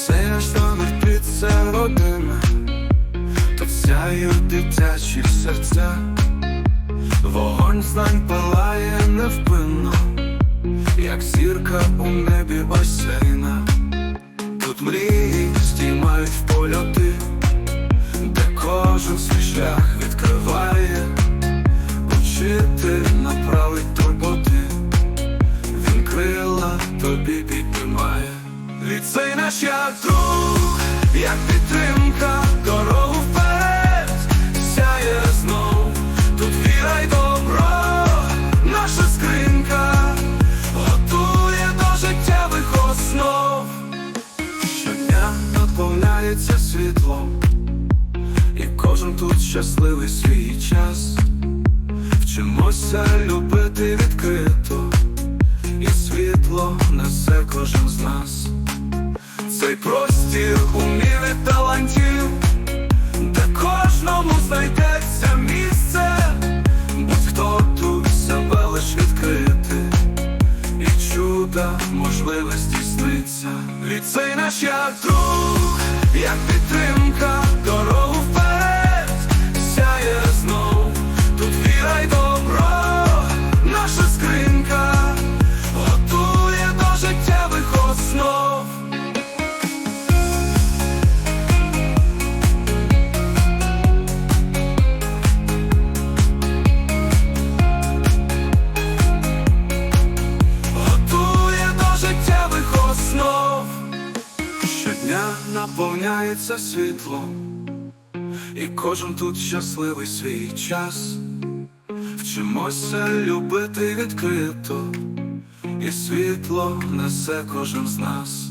Ліцей наш номер це родина, тут сяють дитячі серця, вогонь знань палає невпинно, як зірка у небі осяйна. Тут мрії стіймають в польоти, де кожен свій шлях відкриває, Учитель направить турботи, він крила тобі піднімає. Ліцей наш як друг, як підтримка, дорогу вперед, сяє знов, тут віра й добро, наша скринька готує до життєвих основ. Щодня наповняється світлом, і кожен тут щасливий свій час. Вчимося любити відкрито, і світло несе кожен з нас. Цей простір уміли талантів, де кожному знайдеться місце, будь-хто тут себе лиш відкрити, і чуда можливе здійсниться. Ліцей наш як друг, як підтримка, наповняється світлом, і кожен тут щасливий свій час. Вчимося любити відкрито, і світло несе кожен з нас.